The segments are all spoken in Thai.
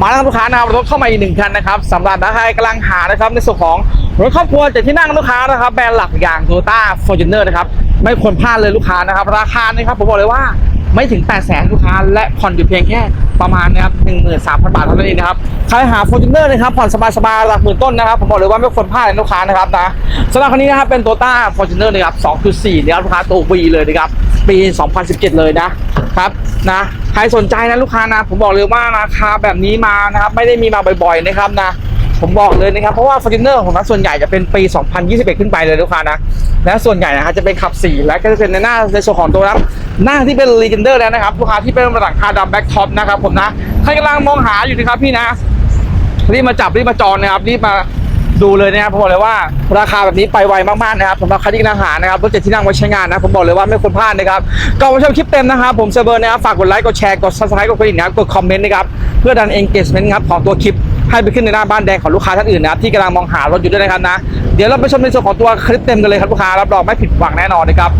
มาแล้วลูกค้านะครับรถเข้ามาอีกหนึ่งคันนะครับสำหรับนักใครกำลังหานะครับในส่วนของรถครอบครัวเจ็ดที่นั่งลูกค้านะครับแบรนด์หลักอย่างโตต้าฟอร์จูเนอร์นะครับไม่ควรพลาดเลยลูกค้านะครับ ราคานะครับผมบอกเลยว่า ไม่ถึง 8 0 0แสนลูกค้า และผ่อนอยู่เพียงแค่ประมาณนะครับ13,000 บาทเท่านั้นเองนะครับ ใครหาฟอร์จูเนอร์นะครับ ผ่อนสบายๆหลักหมื่นต้นนะครับ ผมบอกเลยว่าไม่ควรพลาดเลยลูกค้านะครับนะสำหรับคันนี้นะครับเป็นโตต้าฟอร์จูเนอร์นะครับ 2.4นะครับลูกค้าตัว V เลยนะครับปี 2017 เลยนะครับนะใครสนใจนะลูกค้านะ ผมบอกเลยว่าราคาแบบนี้มานะครับไม่ได้มีมาบ่อยๆนะครับนะ ผมบอกเลยนะครับ เพราะว่า f o r t u n e r ของเราส่วนใหญ่จะเป็นปี 2021 ขึ้นไปเลยลูกค้านะ และส่วนใหญ่นะครับจะเป็นขับ 4 และก็จะเป็นในหน้าในส่วนของตัวรับหน้าที่เป็น Legender แล้วนะครับลูกค้าที่เป็นหลังคาดำแบ็คท็อปนะครับผมนะใครกำลังมองหาอยู่นะครับพี่นะรีบมาจับรีบมาจองนะครับรีบมาดูเลยนะครับผมบอกเลยว่าราคาแบบนี้ไปไวมากๆนะครับสำหรับใครที่กำลังหานะครับรถเจ็ดที่นั่งไว้ใช้งานนะผมบอกเลยว่าไม่ควรพลาดนะครับก่อนมาชมคลิปเต็มนะครับผมเซอร์เบอร์นะครับฝากกดไลค์กดแชร์กดซับสไครต์กดกระดิ่งนะครับกดคอมเมนต์นะครับเพื่อดัน engagement ครับของตัวคลิป ให้ไปขึ้นในหน้าบ้านแดงของลูกค้าท่านอื่นนะครับที่กำลังมองหารถอยู่ด้วยนะครับนะ เดี๋ยวเราไปชมในส่วนของตัวคลิปเต็มกันเลยครับลูกค้ารับรองไม่ผิดหวังแน่นอนนะครับ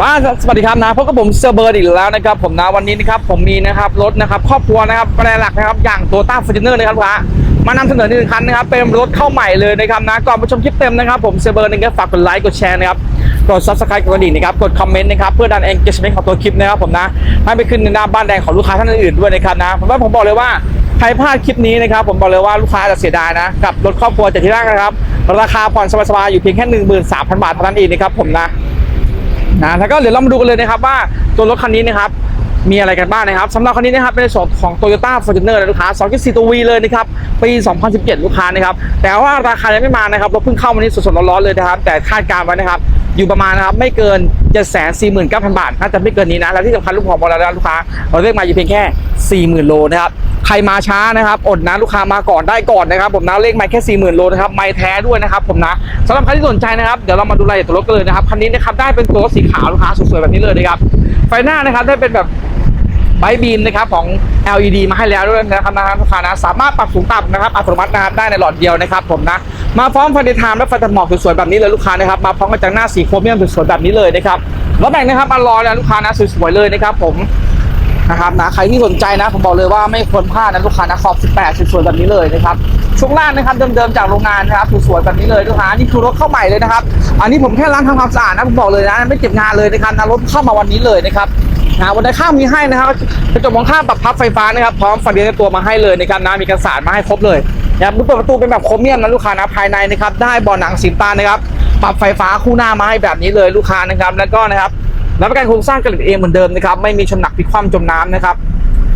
มาสวัสดีครับนะพบกับผมเซอร์เบิร์ดอีกแล้วนะครับผมนะวันนี้นะครับผมมีนะครับรถนะครับครอบครัวนะครับแบรนด์หลักนะครับอย่างโตต้าฟอร์จูเนอร์นะครับลูกค้ามานำเสนอหนึ่งคันนะครับเป็นรถเข้าใหม่เลยนะครับนะก่อนไปชมคลิปเต็มนะครับผมเซอร์เบิร์ดนะครับฝากกดไลค์กดแชร์นะครับ กดซับสไครต์กดกระดิ่งนะครับกดคอมเมนต์นะครับเพื่อดัน engagement ของตัวคลิปนะครับผมนะให้ไปขึ้นในหน้าบ้านแดงของลูกค้าท่านอื่นด้วยนะครับนะผมว่าผมบอกเลยว่าใครพลาดคลิปนี้นะครับผมบอกเลยว่าลูกค้าจะเสียดายนะกับรถครอบครัวเจ็ดที่นั่งนะครับ ราคาผ่อนสบายๆอยู่เพียงแค่ 13,000 บาทเท่านั้นเองนะครับผมนะนะแล้วก็เดี๋ยวเรามาดูกันเลยนะครับว่าตัวรถคันนี้นะครับมีอะไรกันบ้างนะครับสำหรับคันนี้นะครับเป็นส่วนของ Toyota Fortuner นะลูกค้า 2.4 ตัว V เลยนะครับปี 2017 ลูกค้านะครับแต่ว่าราคายังไม่มานะครับรถเพิ่งเข้าวันนี้สดๆร้อนๆเลยนะครับแต่คาดการไว้นะครับ อยู่ประมาณนะครับไม่เกิน 749,000 บาทน่าจะไม่เกินนี้นะ แล้วที่สำคัญลูกของบอกแล้วนะลูกค้าเราเรียกมาอยู่เพียงแค่ 40,000 โลนะครับใครมาช้านะครับอดนะลูกค้ามาก่อนได้ก่อนนะครับ ผมนะเลขไม่แค่ 40,000 โลนะครับไม่แท้ด้วยนะครับผมนะสำหรับใครที่สนใจนะครับเดี๋ยวเรามาดูรายละเอียดตัวรถกันเลยนะครับคันนี้นะครับได้เป็นตัวรถสีขาวลูกค้าสวยๆแบบนี้เลยนะครับไฟหน้านะครับได้เป็นแบบ ไบบีมนะครับของ LED มาให้แล้วด้วยนะครับนะลูกค้านะสามารถปรับสูงต่ำนะครับอัตโนมัตินะครับได้ในหลอดเดียวนะครับผมนะมาพร้อมไฟเดย์ไทม์และไฟตัดหมอกสวยๆแบบนี้เลยลูกค้านะครับมาพร้อมกับจังหน้าสีโครเมียมสวยๆแบบนี้เลยนะครับรถแบ่งนะครับอลอยนะลูกค้านะสวยๆเลยนะครับผมนะครับนะใครที่สนใจนะผมบอกเลยว่าไม่ควรพลาดนะลูกค้านะขอบ 18 สวยๆแบบนี้เลยนะครับช่วงล่างนะครับเดิมๆจากโรงงานนะครับสวยๆแบบนี้เลยลูกค้านี่คือรถเข้าใหม่เลยนะครับ อันนี้ผมแค่ล้างทำความสะอาดนะผมบอกเลยนะไม่เก็บงานเลยนะครับนะรถเข้ามาวันนี้เลยนะครับ นะวันใดข้างมีให้นะครับกระจกมองข้างปรับพับไฟฟ้านะครับพร้อมไฟเลี้ยงในตัวมาให้เลยนะครับนะมีกันสารมาให้ครบเลยนะครับเปิดประตูเป็นแบบโครเมียมนะลูกค้านะภายในนะครับได้บาะหนังสีตาลนะครับปรับไฟฟ้าคู่หน้ามาให้แบบนี้เลยลูกค้านะครับแล้วก็นะครับรับประกันโครงสร้างกระดิ่งเองเหมือนเดิมนะครับไม่มีชนหนักพลิกคว่ำจมน้ำนะครับ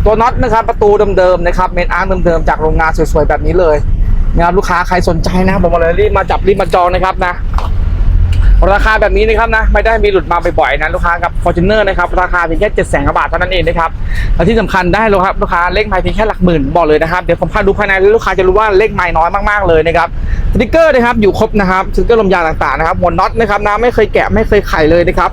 ตัวน็อตนะครับประตูเดิมๆนะครับเมนอาร์เดิมๆจากโรงงานสวยๆแบบนี้เลยนะครับลูกค้าใครสนใจนะผมบอกเลยรีบมาจับรีบมาจองนะครับนะ ราคาแบบนี้นะครับนะไม่ได้มีหลุดมาบ่อยๆนะลูกค้ากับ Fortuner นะครับราคาเพียงแค่7 0 0 0 0 0บาทเท่านั้นเองนะครับและที่สำคัญได้เลยครับลูกค้าเลขไม้เพียงแค่หลักหมื่นบอกเลยนะครับเดี๋ยวผมพาดูภายในแล้วลูกค้าจะรู้ว่าเลขไม้น้อยมากๆเลยนะครับสติกเกอร์นะครับอยู่ครบนะครับสติกเกอร์ลมยางต่างๆนะครับหัวน็อตนะครับนะไม่เคยแกะไม่เคยไขเลยนะครับ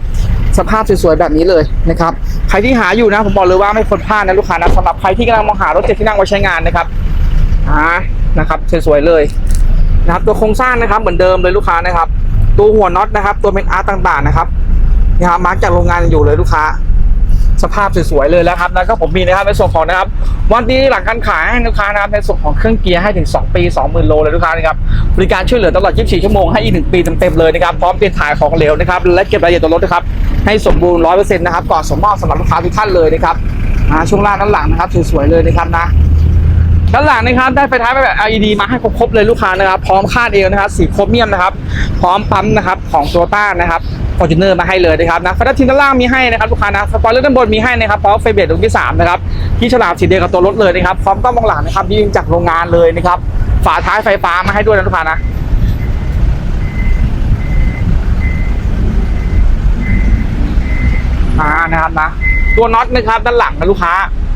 สภาพสวยๆแบบนี้เลยนะครับใครที่หาอยู่นะผมบอกเลยว่าไม่ควรพลาดนะลูกค้านะสำหรับใครที่กำลังมองหารถเจ็ดที่นั่งไว้ใช้งานนะครับอ่านะครับสวยๆเลยนะครับตัวโครงสร้างนะครับเหมือนเดิมเลยลูกค้านะครับ ตัวหัวน็อตนะครับ ตัวเมนอาร์ต่างๆนะครับนะครับมาร์กจากโรงงานอยู่เลยลูกค้า สภาพสวยๆเลยแล้วครับแล้วก็ผมมีนะครับในส่วนของนะครับวันนี้หลังการขายให้ลูกค้านะครับในส่วนของเครื่องเกียร์ให้ถึง 2 ปี 20,000 โลเลยลูกค้านะครับบริการช่วยเหลือตลอด 24 ชั่วโมงให้อีก 1 ปีเต็มๆเลยนะครับพร้อมเปลี่ยนถ่ายของเหลวนะครับและเก็บรายละเอียดตัวรถนะครับให้สมบูรณ์ 100%นะครับก่อนส่งมอบสำหรับลูกค้าทุกท่านเลยนะครับช่วงล่างด้านหลังนะครับสวยๆเลยนะครับนะ ด้านหลังนะครับได้ไฟท้ายแบบ LED มาให้ครบๆเลยลูกค้านะครับ พร้อมคาดเอวนะครับสีโครเมียมนะครับ พร้อมปั๊มนะครับของโตต้านะครับฟอร์จูเนอร์มาให้เลยนะครับนะไฟท้ายทิ้งด้านล่างมีให้นะครับลูกค้านะสปอยเลอร์ด้านบนมีให้นะครับพร้อมไฟเบรดดวงที่สามนะครับที่ฉลามสีเดียวกับตัวรถเลยนะครับพร้อมกล้องมองหลังนะครับยิงจากโรงงานเลยนะครับฝาท้ายไฟฟ้ามาให้ด้วยนะลูกค้านะอ่านะครับนะตัวน็อตนะครับด้านหลังนะลูกค้า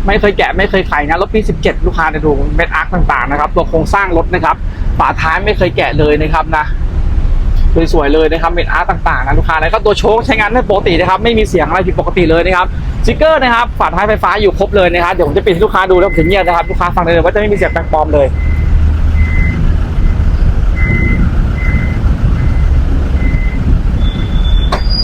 ไม่เคยแกะไม่เคยไขนะรถปี 17 ลูกค้าในดูเม็ดอาร์คต่างๆนะครับ ตัวโครงสร้างรถนะครับฝาท้ายไม่เคยแกะเลยนะครับนะสวยๆเลยนะครับเม็ดอาร์ตต่างๆนะลูกค้าแล้วก็ตัวโชคใช้งานได้ปกตินะครับไม่มีเสียงอะไรผิดปกติเลยนะครับสติกเกอร์นะครับฝาท้ายไฟฟ้าอยู่ครบเลยนะครับเดี๋ยวผมจะปิดให้ลูกค้าดูแล้วผมจะเงียบนะครับลูกค้าฟังเลยว่าจะไม่มีเสียงแปลกปลอมเลย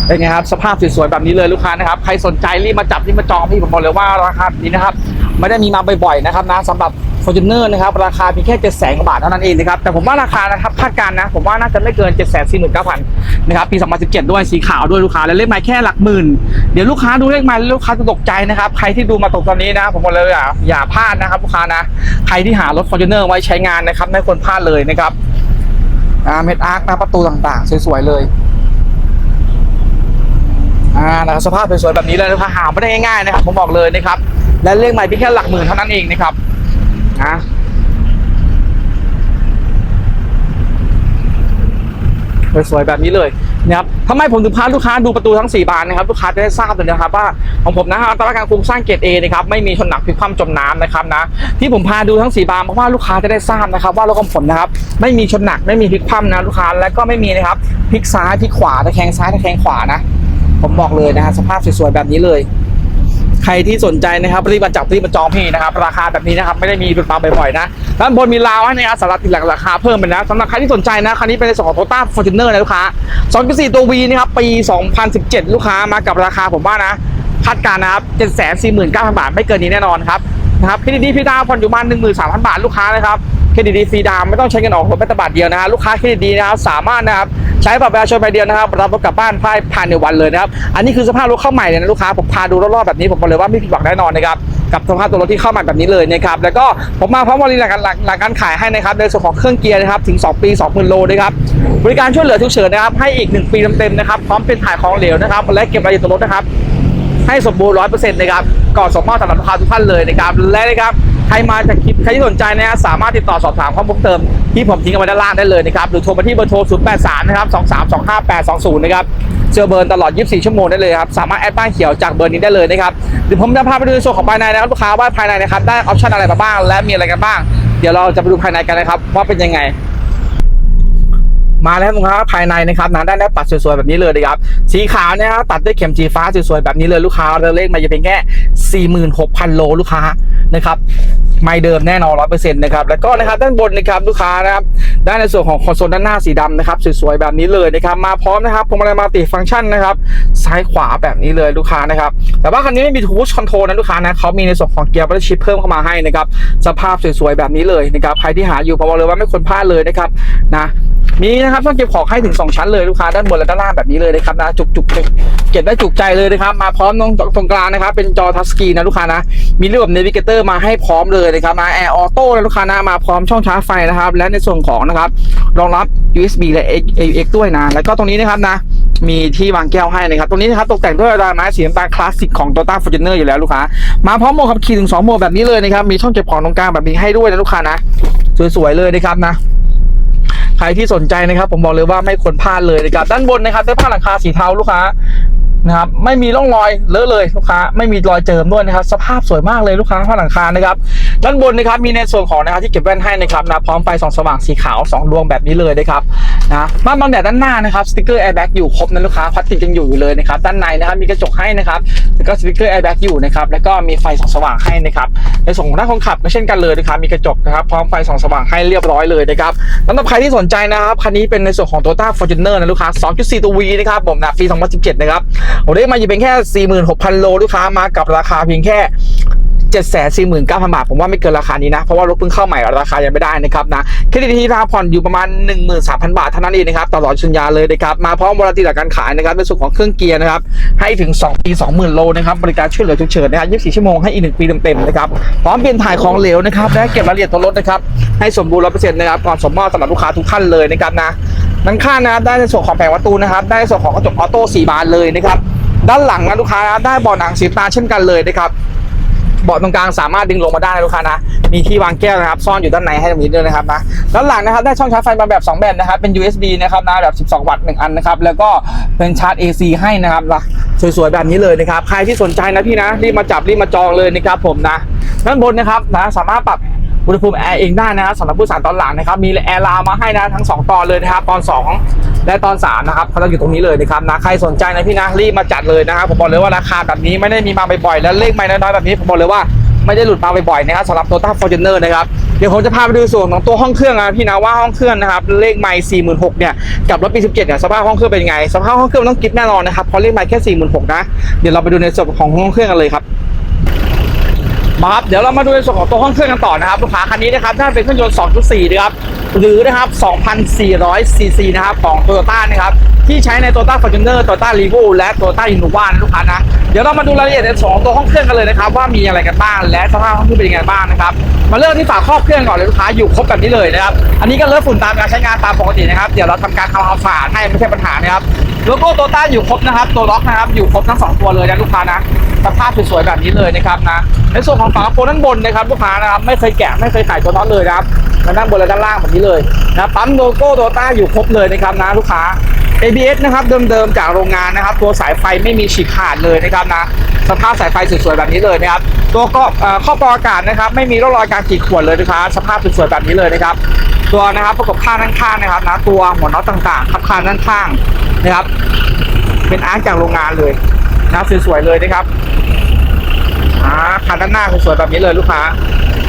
เป็นไงครับสภาพสวยๆแบบนี้เลยลูกค้านะครับใครสนใจรีบมาจับรีบมาจองพี่ผมบอกเลยว่าราคานี้นะครับไม่ได้มีมาบ่อยๆนะครับนะสำหรับ f o r t u n e r นะครับราคาเพียงแค่7 0 0 0 0กว่าบาทเท่านั้นเองนะครับแต่ผมว่าราคานะครับคาดการณ์นะผมว่าน่าจะไม่เกิน 7 4 9 0 0 0นะครับปี 2017 ด้วยสีขาวด้วยลูกค้าและเลขไม้แค่หลักหมื่น เดี๋ยวลูกค้าดูเลขไม้ลูกค้าจะตกใจนะครับใครที่ดูมาตกตอนนี้นะผมบอกเลยอย่าอย่าพลาดนะครับลูกค้านะใครที่หารถ f o r t u n e r ไว้ใช้งานนะครับไม่ควรพลาดเลยนะครับอ่าเม็ดอาร์คนะประตูต่างๆ สวยๆเลย อ่านะครับสภาพสวยๆแบบนี้เลยนะครับหาไม่ได้ง่ายๆนะครับผมบอกเลยนะครับ และเลขใหม่เพียงแค่หลักหมื่นเท่านั้นเองนะครับนะสวยๆแบบนี้เลยนะครับทำไมผมถึงพาลูกค้าดูประตูทั้ง 4 บานนะครับ ลูกค้าจะได้ทราบเลยนะครับว่าของผมนะครับตราการโครงสร้างเกรดเอนะครับไม่มีชนหนักพลิกคว่ำจมน้ำนะครับนะที่ผมพาดูทั้ง 4 บานเพราะว่าลูกค้าจะได้ทราบนะครับ ว่ารถของผมนะครับไม่มีชนหนักไม่มีพลิกคว่ำนะลูกค้าและก็ไม่มีนะครับพลิกซ้ายพลิกขวาตะแคงซ้ายตะแคงขวานะ ผมบอกเลยนะฮะสภาพสวยๆแบบนี้เลย ใครที่สนใจนะครับรีบมาจับรีบมาจองพี่นะครับ ราคาแบบนี้นะครับ ไม่ได้มีเป็นปาบ่อยๆนะด้านบนมีราวให้นะครับสำหรับติดหลักราคาเพิ่มไปนะสำหรับใครที่สนใจนะคันนี้เป็นในส่วนของโตต้าฟอร์จูเนอร์นะลูกค้า2.4ตัว V นะครับปี 2017 ลูกค้ามากับราคาผมว่านะคาดการณ์นะครับ749,000 บาท ไม่เกินนี้แน่นอนครับนะครับเครดิตดีพี่ดาวผ่อนอยู่ประมาณ13,000 บาทลูกค้านะครับ เครดิตดีฟรีดาวไม่ต้องใช้เงินออกรถแม้แต่บาทเดียวนะฮะลูกค้าเครดิตดีนะครับสามารถนะครับใช้บัตรประชาชนใบเดียวนะครับรับรถกลับบ้านภายภายในวันเลยนะครับอันนี้คือสภาพรถเข้าใหม่เลยนะลูกค้าผมพาดูรอบๆแบบนี้ผมบอกเลยว่าไม่ผิดหวังแน่นอนนะครับกับสภาพตัวรถที่เข้าม่แบบนี้เลยนะครับแล้วก็ผมมาพร้อมบริการหลักหลักการขายให้นะครับในส่วนของเครื่องเกียร์นะครับถึง 2 ปี 20,000 โลนะครับบริการช่วยเหลือฉุกเฉินนะครับให้อีก 1 ปีเต็มๆนะครับพร้อมเป็นถ่ายของเหลวนะครับและเก็บรายละเอียดตัวรถนะครับให้สมบูรณ์ร้อยเปอร์เซ็นต์นะครับก่อนส่งมอบสำหรับลูกค้าทุกท่านเลยนะครับและนะครับ ใครมาจากคลิปใครที่สนใจนะฮะสามารถติดต่อสอบถามข้อมูลเพิ่มเติมที่ผมทิ้งเอาไว้ด้านล่างได้เลยนะครับหรือโทรมาที่เบอร์โทร 0 8 3 นะครับ 2 3 2 5 8 2 0 นะครับเจอเบอร์ตลอด 24 ชั่วโมงได้เลยครับสามารถแอดบ้านเขียวจากเบอร์นี้ได้เลยนะครับเดี๋ยวผมจะพาไปดูในส่วนของภายในนะครับลูกค้าว่าภายในนะครับได้ออปชั่นอะไรมาบ้าง และมีอะไรกันบ้าง เดี๋ยวเราจะไปดูภายในกันนะครับว่าเป็นยังไงมาแล้วนะครับภายในนะครับนะได้ได้ปัดสวยๆแบบนี้เลยนะครับสีขาวนะครับตัดด้วยเข็มจีฟ้าสวยๆแบบนี้เลยลูกค้าเราเลขมาจะเป็นแค่46,000 โลลูกค้า นะครับไม่เดิมแน่นอนร้อยเปอร์เซ็นต์นะครับแล้วก็นะครับด้านบนนะครับลูกค้านะครับได้ในส่วนของคอนโซลด้านหน้าสีดำนะครับสวยๆแบบนี้เลยนะครับมาพร้อมนะครับพวงมาลัยมัลติฟังก์ชันนะครับซ้ายขวาแบบนี้เลยลูกค้านะครับแต่ว่าคันนี้ไม่มีทูชคอนโทรลนะลูกค้านะเขามีในส่วนของเกียร์บัตชิปเพิ่มเข้ามาให้นะครับสภาพสวยๆแบบนี้เลยนะครับใครที่หาอยู่ผมบอกเลยว่าไม่ควรพลาดเลยนะครับนะ มีนะครับช่องเก็บของให้ถึง 2 ชั้นเลยลูกค้าด้านบนและด้านล่างแบบนี้เลยนะครับนะจุกจุกจุกเก็บได้จุกใจเลยนะครับ มาพร้อมตรงตรงกลางนะครับ เป็นจอทัชสกรีนนะลูกค้านะ มีระบบเนวิเกเตอร์มาให้พร้อมเลยนะครับมาแอร์ออโต้นะลูกค้านะมาพร้อมช่องชาร์จไฟนะครับ และในส่วนของนะครับรองรับ USB และ AUX ด้วยนะ แล้วก็ตรงนี้นะครับนะมีที่วางแก้วให้นะครับ ตรงนี้นะครับตกแต่งด้วยลายไม้สีน้ำตาลคลาสสิกของ Toyota Fortuner อยู่แล้วลูกค้า มาพร้อมโหมดขับขี่ถึง2โหมดแบบนี้เลยนะครับ มีช่องเก็บของตรงกลางแบบนี้ให้ด้วยนะลูกค้านะ สวยๆเลยนะครับนะ ใครที่สนใจนะครับผมบอกเลยว่าไม่ควรพลาดเลยนะครับด้านบนนะครับได้ผ้าหลังคาสีเทาลูกค้า นะครับไม่มีร่องรอยเลอะเลยลูกค้าไม่มีรอยเจิมด้วยนะครับ สภาพสวยมากเลยลูกค้าผ้าหลังคานะครับด้านบนนะครับมีในส่วนของนะครับที่เก็บแว่นให้นะครับนะพร้อมไฟส่องสว่างสีขาวสองดวงแบบนี้เลยนะครับนะม่านบังแดดด้านหน้านะครับสติกเกอร์แอร์แบ็กอยู่ครบนะลูกค้าพลาสติกยังอยู่อยู่เลยนะครับด้านในนะครับมีกระจกให้นะครับแล้วก็สติกเกอร์แอร์แบ็กอยู่นะครับแล้วก็มีไฟส่องสว่างให้นะครับในส่วนของด้านคนขับก็เช่นกันเลยนะครับมีกระจกนะครับพร้อมไฟส่องสว่างให้เรียบร้อยเลยนะครับสำหรับใครที่สนใจนะครับคันนี้เป็นในส่วนของ Toyota Fortuner นะลูกค้า2.4ตัว V นะครับผมนะปี 2017 นะครับผมได้มาอยู่เป็นแค่ 46,000 โลลูกค้ามากับราคาเพียงแค่7 4 9 0 0 0 บาท ผมว่าไม่เกินราคานี้นะ เพราะว่ารถเพิ่งเข้าใหม่ราคายังไม่ได้นะครับนะเครดิตที่ราผ่อนอยู่ประมาณ 13,000 บาทเท่านั้นเองนะครับตลอดสัญญาเลยนะครับ มาพร้อมบริการการขายนะครับในส่วนของเครื่องเกียร์นะครับ ให้ถึง 2 ปี 20,000 โลนะครับ บริการช่วยเหลือฉุกเฉินนะครับ24 ชั่วโมงให้อีก 1 ปีเต็มๆนะครับ พร้อมเปลี่ยนถ่ายของเหลวนะครับ และเก็บรายละเอียดตัวรถนะครับ ให้สมบูรณ์100%นะครับ ก่อนสมมอบสำหรับลูกค้าทุกท่านเลยนะครับนะ ด้านข้างนะครับได้ในส่วนของแผงประตูนะครับ ได้ในส่วนของกระจกออโต้4บานเลยนะครับด้านหลังนะลูกค้านะได้เบาะหนังสีตาเช่นกันเลยนะครับเบาะตรงกลางสามารถดึงลงมาได้นะลูกค้านะ มีที่วางแก้วนะครับ ซ่อนอยู่ด้านในให้ตรงนี้ด้วยนะครับนะ ด้านหลังนะครับได้ช่องชาร์จไฟมาแบบ 2 แบบนะครับ เป็น USB นะครับนะแบบ 12 วัตต์1อันนะครับ แล้วก็เป็นชาร์จ AC ให้นะครับนะสวยๆแบบนี้เลยนะครับ ใครที่สนใจนะพี่นะ รีบมาจับรีบมาจองเลยนะครับผมนะ ด้านบนนะครับนะสามารถปรับ อุณหภูมิแอร์เองได้นะครับสำหรับผู้สารตอนหลังนะครับมีแอร์ลาวมาให้นะทั้ง 2 ตอนเลยนะครับตอน 2 และตอน 3 นะครับเขาจะอยู่ตรงนี้เลยนะครับนะใครสนใจนะพี่นะรีบมาจัดเลยนะครับผมบอกเลยว่าราคาแบบนี้ไม่ได้มีมาบ่อยๆและเลขไม่น้อยๆแบบนี้ผมบอกเลยว่าไม่ได้หลุดมาบ่อยๆนะครับสำหรับ Toyota Fortuner นะครับเดี๋ยวผมจะพาไปดูส่วนของตัวห้องเครื่องนะพี่นะว่าห้องเครื่องนะครับเลขไมล์สี่หมื่นหกเนี่ยกับรถปีสิบเจ็ดเนี่ยสภาพห้องเครื่องเป็นไง สภาพห้องเครื่องต้องกิฟแน่นอนนะครับเพราะเลขไมล์แค่สี่หมื่นหกนะเดี๋ยวเราไปดูในส่วนของห้องเครื่องกันเลยครับ มาครับเดี๋ยวเรามาดูในส่วนของตัวห้องเครื่องกันต่อนะครับลูกค้าคันนี้นะครับน่าเป็นเครื่องยนต์ 2.4 นะครับหรือนะครับ2,400ซีซีนะครับของ Toyota นะครับที่ใช้ใน Toyota Fortuner Toyota r e v o และ Toyota Innova นะลูกค้านะเดี๋ยวเรามาดูรายละเอียดในส่วนของตัวห้องเครื่องกันเลยนะครับว่ามีอะไรกันบ้างและสภาพห้องเครื่องเป็นยังไงบ้างนะครับมาเริ่มที่ฝาครอบเครื่องก่อนเลยลูกค้าอยู่ครบแบบนี้เลยนะครับอันนี้ก็เลิกฝุ่นตามการใช้งานตามปกตินะครับเดี๋ยวเราทำการทำความสะอาดให้ไม่ใช่ปัญหานะครับโลโก้โตต้าอยู่ครบนะครับตัวล็อกนะครับอยู่ครบทั้งสองตัวเลยนะลูกค้านะ สภาพสวยๆแบบนี้เลยนะครับนะในส่วนของฝากระโปรงด้านบนนะครับลูกค้านะครับไม่เคยแกะไม่เคยขายตัวน็อตเลยนะครับมาด้านบนและด้านล่างแบบนี้เลยนะปั๊มโลโก้โตต้าอยู่ครบเลยนะครับนะลูกค้า ABS นะครับเดิมๆจากโรงงานนะครับ ตัวสายไฟไม่มีฉีกขาดเลยนะครับนะสภาพสายไฟสวยๆแบบนี้เลยนะครับ ตัวก็อ่อข้อกรองอากาศนะครับ ไม่มีร่องรอยการขีดข่วนเลยนะคะสภาพสวยๆแบบนี้เลยนะครับ ตัวนะครับประกบข้างด้านข้างนะครับนะตัวหัวน็อตต่างๆขับคานด้านข้างนะครับ เป็นอาร์จากโรงงานเลย นะสวยๆเลยนะครับอ่าคันด้านหน้าสวยๆแบบนี้เลยลูกค้า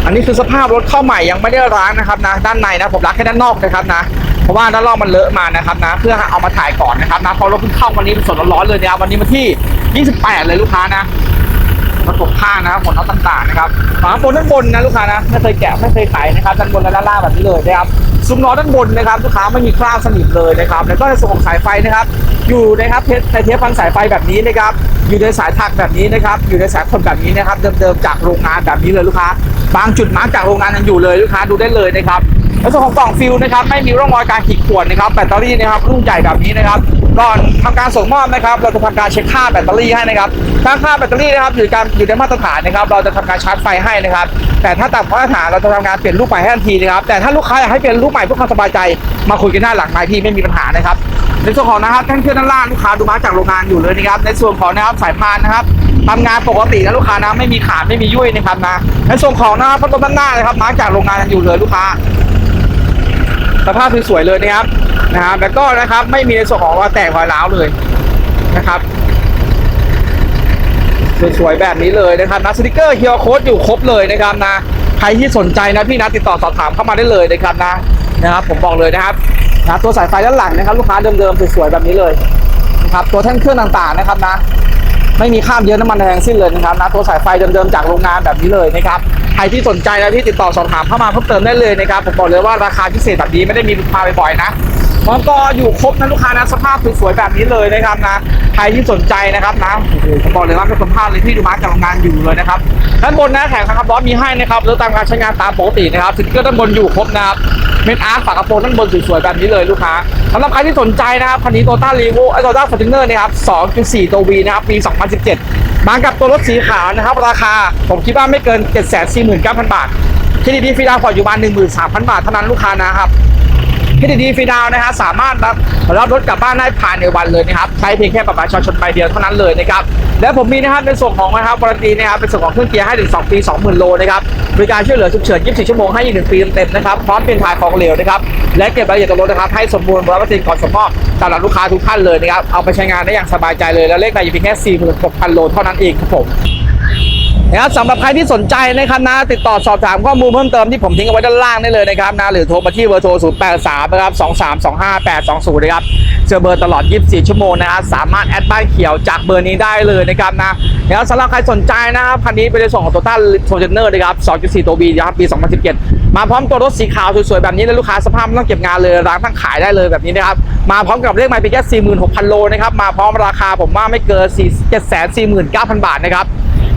อันนี้คือสภาพรถเข้าใหม่ยังไม่ได้ล้างนะครับนะ ด้านในนะผมล้างแค่ด้านนอกนะครับนะเพราะว่าด้านนอกมันเลอะมานะครับนะ เพื่อเอามาถ่ายก่อนนะครับนะพอรถเพิ่งเข้าวันนี้เป็นสดร้อนๆเลยนะครับวันนี้มาที่ 28 เลยลูกค้านะ ประกบข้างนะครับหัวน็อตต่างๆนะครับฝาโปนด้านบนนะลูกค้านะไม่เคยแกะไม่เคยขายนะครับด้านบนและด้านล่างแบบนี้เลยนะครับซุ้มล้อด้านบนนะครับลูกค้าไม่มีคราบสนิมเลยนะครับแล้วก็ในส่วนของสายไฟนะครับ อยู่นะครับเทในเทปพันสายไฟแบบนี้นะครับอยู่ในสายถักแบบนี้นะครับ อยู่ในสายคนแบบนี้นะครับ เดิมๆจากโรงงานแบบนี้เลยลูกค้า บางจุดมากจากโรงงานยังอยู่เลยลูกค้าดูได้เลยนะครับ ในส่วนของกล่องฟิลนะครับไม่มีร่องรอยการขีดข่วนนะครับแบตเตอรี่นะครับรุ่นใหญ่แบบนี้นะครับก่อนทำการส่งมอบนะครับ เราจะทำการเช็คค่าแบตเตอรี่ให้นะครับถ้าค่าแบตเตอรี่นะครับอยู่การอยู่ในมาตรฐานนะครับ เราจะทำการชาร์จไฟให้นะครับ แต่ถ้าต่ำกว่ามาตรฐานเราจะทำการเปลี่ยนลูกใหม่ให้ทันทีนะครับ แต่ถ้าลูกค้าอยากให้เปลี่ยนลูกใหม่เพื่อความสบายใจมาคุยกันหน้าหลังไมค์พี่ไม่มีปัญหานะครับ ในส่วนของนะครับแท่นเครื่องด้านล่างลูกค้าดูมาจากโรงงานอยู่เลยนะครับ ในส่วนของนะครับสายพานนะครับทำงานปกตินะลูกค้านะไม่มีขาดไม่มียุ่ยนะครับนะในส่วนของนะครับพัดลมด้านหน้านะครับมาจากโรงงานอยู่เลยลูกค้า สภาพสวยๆเลยนะครับนะครับ แล้วก็นะครับไม่มีในส่วนของรอยแตกรอยร้าวเลยนะครับสวยๆแบบนี้เลยนะครับนะสติกเกอร์เคียร์โค้ดอยู่ครบเลยนะครับนะใครที่สนใจนะพี่นะติดต่อสอบถามเข้ามาได้เลยนะครับนะนะครับ ผมบอกเลยนะครับนะตัวสายไฟด้านหลังนะครับ ลูกค้าเดิมๆสวยๆแบบนี้เลยนะครับตัวแท่นเครื่องต่างๆนะครับนะ ไม่มีข้ามเยอะน้ำมันแรงสิ้นเลยนะครับนะตัวสายไฟเดิมๆจากโรงงานแบบนี้เลยนะครับใครที่สนใจนะที่ติดต่อสอบถามเข้ามาเพิ่มเติมได้เลยนะครับผมบอกเลยว่าราคาพิเศษแบบนี้ไม่ได้มีลูกค้าบ่อยๆนะมันก็อยู่ครบนะลูกค้านะสภาพสวยๆแบบนี้เลยนะครับนะใครที่สนใจนะครับนะโอ้โหผมบอกเลยว่าเป็นคุณภาพเลยที่ดูมาจากโรงงานอยู่เลยนะครับด้านบนนะแข็งครับล้อมีให้นะครับแล้วตามการใช้งานตามปกตินะครับสติ๊กเกอร์ด้านบนอยู่ครบนะครับ เม็ดอาร์ตฝากระโปรงด้านบนสวยๆแบบนี้เลยลูกค้าสำหรับใครที่สนใจนะครับคันนี้โตต้ารีโวไอโตต้าฟอร์จูเนอร์นะครับ 2.4 ตัววีนะครับปี 2017 มากับตัวรถสีขาวนะครับ ราคาผมคิดว่าไม่เกิน 749,000 บาทที่ดิตดีฟรีดาวน์ผ่อนอยู่ประมาณ13,000 บาทเท่านั้นลูกค้านะครับ เครดิตดีฟรีดาวน์นะฮะสามารถรับรับรถกลับบ้านได้ภายในวันเลยนะครับใช้เพียงแค่บัตรประชาชนใบเดียวเท่านั้นเลยนะครับและผมมีนะครับในส่วนของนะครับวารันตีนะครับเป็นส่วนของเครื่องเกียร์ให้ถึง2ปี 20,000 โลนะครับบริการช่วยเหลือฉุกเฉิน 24 ชั่วโมงให้อีก1ปีเต็มๆนะครับพร้อมเป็นถ่ายของเหลวนะครับและเก็บรายละเอียดตัวรถนะครับให้สมบูรณ์ร้อยเปอร์เซ็นต์ก่อนส่งมอบสำหรับลูกค้าทุกท่านเลยนะครับเอาไปใช้งานได้อย่างสบายใจเลยและเลขใบอยู่เพียงแค่ 46,000 โลเท่านั้นเองครับผม นะครับสำหรับใครที่สนใจนะครับนะติดต่อสอบถามข้อมูลเพิ่มเติมที่ผมทิ้งเอาไว้ด้านล่างได้เลยนะครับนะหรือโทรมาที่เบอร์โทร 0 8 3 นะครับ 2 3 2 5 8 2 0 นะครับเจอเบอร์ตลอด 24 ชั่วโมงนะครับสามารถแอดบ้านเขียวจากเบอร์นี้ได้เลยนะครับนะแล้วสำหรับใครสนใจนะครับคันนี้เป็นในส่วนของ Toyota Fortuner นะครับ 2.4 ตัว B นะครับปี 2017 มาพร้อมตัวรถสีขาวสวยๆแบบนี้เลยลูกค้าสภาพไม่ต้องเก็บงานเลยร้านทั้งขายได้เลยแบบนี้นะครับมาพร้อมกับเลขหมายเป็นแค่46,000 โลนะครับมาพร้อมราคาผมว่าไม่เกิน 749,000 บาทนะครับ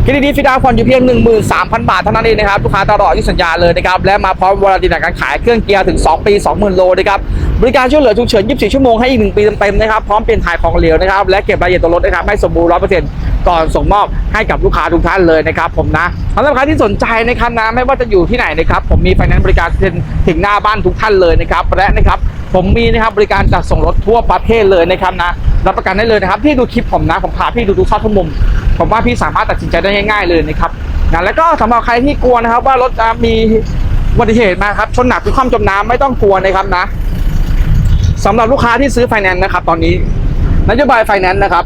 คิดดีๆฟิดาวผ่อนอยู่เพียง 13,000 บาทเท่านั้นเองนะครับลูกค้าตลอดที่สัญญาเลยนะครับและมาพร้อมวารันตีในการขายเครื่องเกียร์ถึง 2 ปี 20,000 โลนะครับบริการช่วยเหลือฉุกเฉิน 24 ชั่วโมงให้อีก 1 ปีเต็มๆนะครับพร้อมเปลี่ยนถ่ายของเหลวนะครับและเก็บรายละเอียดตัวรถนะครับให้สมบูรณ์100%ก่อนส่งมอบให้กับลูกค้าทุกท่านเลยนะครับผมนะสำหรับใครที่สนใจนะครับนะไม่ว่าจะอยู่ที่ไหนนะครับผมมีไฟแนนซ์บริการถึงหน้าบ้านทุกท่านเลยนะครับและนะครับผมมีนะครับบริการจัดส่งรถทั่วประเทศเลยนะครับนะ รับประกันได้เลยนะครับที่ดูคลิปผมนะผมพาพี่ดูทุกซอทุกมุมผมว่าพี่สามารถตัดสินใจได้ง่ายๆเลยนะครับนะแล้วก็สำหรับใครที่กลัวนะครับ ว่ารถจะมีอุบัติเหตุมาครับชนหนักหรือความจมน้ำไม่ต้องกลัวนะครับนะสำหรับลูกค้าที่ซื้อไฟแนนซ์นะครับ ตอนนี้นโยบายไฟแนนซ์นะครับ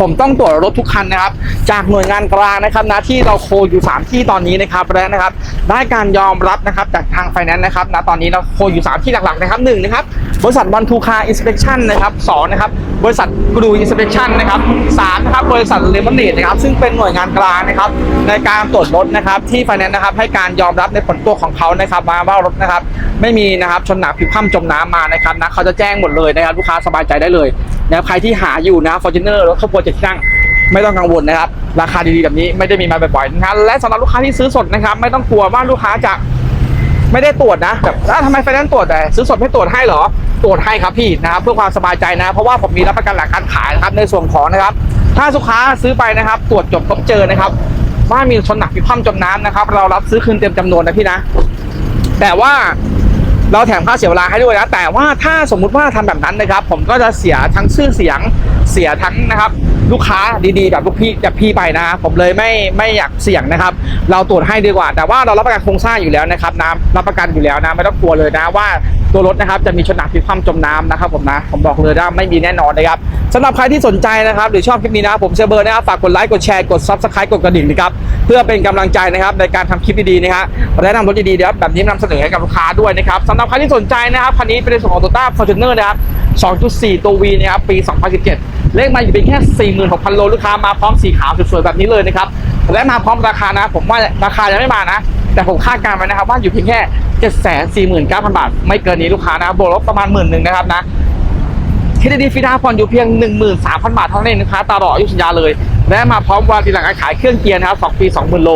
ผมต้องตรวจรถทุกคันนะครับ จากหน่วยงานกลางนะครับนะที่เราโคอยู่ 3 ที่ตอนนี้นะครับแล้วนะครับ ได้การยอมรับนะครับจากทางไฟแนนซ์นะครับนะตอนนี้เราโคอยู่ 3 ที่หลักๆนะครับหนึ่งนะครับบริษัทวันทูคาอินสเปคชั่นนะครับสองนะครับบริษัทกรูอินสเปคชั่นนะครับสามนะครับบริษัทเลมอนเนดนะครับซึ่งเป็นหน่วยงานกลางนะครับในการตรวจรถนะครับที่ไฟแนนซ์นะครับให้การยอมรับในผลตัวของเขานะครับมาว่ารถนะครับไม่มีนะครับชนหนักผิวคว่ำจมน้ำมานะครับนะเขาจะแจ้งหมดเลยนะครับลูกค้าสบายใจได้เลยนะใครที่หาอยู่นะฟอร์จูเนอร์รถขบวน7ที่นั่งไม่ต้องกังวลนะครับ ราคาดีๆแบบนี้ไม่ได้มีมาบ่อยๆนะและสำหรับลูกค้าที่ซื้อสดนะครับ ไม่ต้องกลัวว่าลูกค้าจะไม่ได้ตรวจนะแบบแล้วทำไมไฟแนนซ์ตรวจแต่ซื้อสดไม่ตรวจให้เหรอ ตรวจให้ครับพี่นะครับเพื่อความสบายใจนะ เพราะว่าผมมีรับประกันหลักการขายนะครับในส่วนของนะครับ ถ้าลูกค้าซื้อไปนะครับ ตรวจจบพบเจอนะครับว่ามีชนหนักมีความจมน้ำนะครับ เรารับซื้อคืนเต็มจำนวนนะพี่นะ แต่ว่าเราแถมค่าเสียเวลาให้ด้วยนะแต่ว่าถ้าสมมุติว่าทำแบบนั้นนะครับ ผมก็จะเสียทั้งชื่อเสียง เสียทั้งนะครับ ลูกค้าดีๆแบบลูกพี่แบบพี่ไปนะ ผมเลยไม่ไม่อยากเสี่ยงนะครับ เราตรวจให้ดีกว่า แต่ว่าเรารับประกันโครงสร้างอยู่แล้วนะครับนะรับประกันอยู่แล้วนะไม่ต้องกลัวเลยนะว่าตัวรถนะครับจะมีชนหนักพิคว่ำจมน้ำนะครับผมนะผมบอกเลยว่าไม่มีแน่นอนนะครับสำหรับใครที่สนใจนะครับหรือชอบคลิปนี้นะผมเซเบอร์นะครับฝากกดไลค์กดแชร์กด subscribe กดกระดิ่งนะครับเพื่อเป็นกำลังใจนะครับในการทำคลิปดีๆนะครับแนะนำรถดีๆนะครับแบบนี้นำเสนอให้กับลูกค้าด้วยนะครับสำหรับใครที่สนใจนะครับคันนี้เป็นส่วนของ Toyota Fortuner นะครับ 2.4 ตัว V นะครับ ปี 2017 เลขมาอยู่เพียงแค่ 46,000 โลลูกค้ามาพร้อมสีขาวสวยๆแบบนี้เลยนะครับ และมาพร้อมราคานะ ผมว่าราคายังไม่มานะ แต่ผมคาดการณ์ไว้นะครับ ว่าอยู่เพียงแค่ 749,000 บาท ไม่เกินนี้ลูกค้านะบวกลบประมาณหมื่นหนึ่งนะครับนะเครดิตฟีดาวน์ผ่อนอยู่เพียง 13,000 บาทเท่านั้นนะคะตลอดอายุสัญญาเลย และมาพร้อมวารันตีหลังการขายเครื่องเกียร์นะครับ2ปี 20,000 โล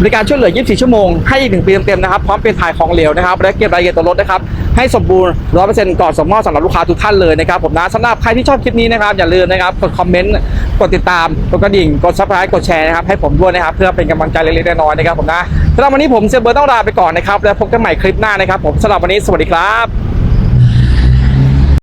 บริการช่วยเหลือ 24 ชั่วโมง ให้อีก1ปีเต็มๆนะครับ พร้อมเป็นถ่ายของเหลวนะครับ และเก็บรายละเอียดตัวรถนะครับ ให้สมบูรณ์ 100%ก่อนส่งมอบสำหรับลูกค้าทุกท่านเลยนะครับ ผมนะสำหรับใครที่ชอบคลิปนี้นะครับ อย่าลืมนะครับ กดคอมเมนต์ กดติดตาม กดกระดิ่ง กดซับสไครต์กดแชร์นะครับ ให้ผมด้วยนะครับ เพื่อเป็นกำลังใจเล็กๆน้อยๆนะครับผมนะสำหรับวันนี้ผมเซเบอร์ต้องลาไปก่อนนะครับ แล้วพบกันใหม่คลิปหน้านะครับผมสำหรับวันนี้สวัสดีครับ